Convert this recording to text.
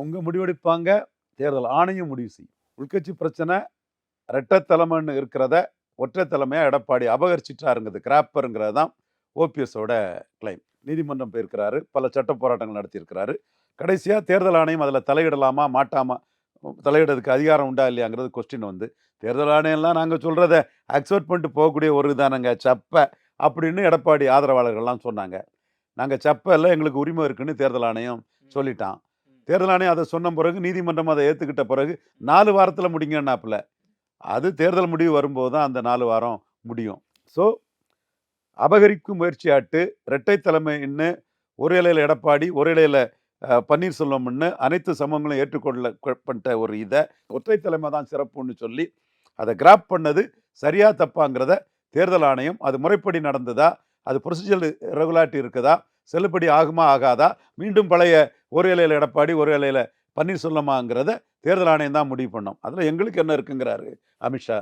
அவங்க முடிவெடுப்பாங்க தேர்தல் ஆணையம் முடிவு செய்யும். உள்கட்சி பிரச்சனை ரெட்டை தலைமைன்னு இருக்கிறத ஒற்றை தலைமையாக எடப்பாடி அபகரிச்சிட்டாருங்கிறது கிராப்பருங்கிறது தான் ஓபிஎஸோட கிளைம் நீதிமன்றம் போயிருக்கிறாரு பல சட்ட போராட்டங்கள் நடத்தியிருக்கிறாரு. கடைசியாக தேர்தல் ஆணையம் அதில் தலையிடலாமா மாட்டாமா தலையிடுறதுக்கு அதிகாரம் உண்டா இல்லையாங்கிறது கொஸ்டின் வந்து தேர்தல் ஆணையம்லாம் நாங்கள் சொல்கிறத அக்செப்ட் பண்ணிட்டு போகக்கூடிய ஒரு இதானங்க சப்பை அப்படின்னு எடப்பாடி ஆதரவாளர்கள்லாம் சொன்னாங்க. நாங்கள் சப்பை இல்லை எங்களுக்கு உரிமை இருக்குன்னு தேர்தல் ஆணையம் சொல்லிட்டான். தேர்தல் ஆணையம் அதை சொன்ன பிறகு நீதிமன்றம் அதை ஏற்றுக்கிட்ட பிறகு நாலு வாரத்தில் முடிங்கன்னாப்புல அது தேர்தல் முடிவு வரும்போது தான் அந்த நாலு வாரம் முடியும். ஸோ அபகரிக்கும் முயற்சியாட்டு இரட்டை தலைமைன்னு ஒரு இலையில் எடப்பாடி ஒரு இலையில் பன்னீர்செல்வம்னு அனைத்து சமூகங்களும் ஏற்றுக்கொள்ளப்பட்ட ஒரு இதை ஒற்றை தலைமை தான் சிறப்புன்னு சொல்லி அதை கிராப் பண்ணது சரியா தப்பாங்கிறத தேர்தல் ஆணையம் அது முறைப்படி நடந்ததா அது ப்ரொசீஜர் ரெகுலாரிட்டி இருக்குதா செல்லுபடி ஆகுமா ஆகாதா? மீண்டும் பழைய ஒரு இலையில் எடப்பாடி ஒரு இலையில் பன்னீர்செல்வமாங்கிறத தேர்தல் ஆணையம் தான் முடிவு பண்ணோம். அதில் எங்களுக்கு என்ன இருக்குங்கிறாரு அமித்ஷா.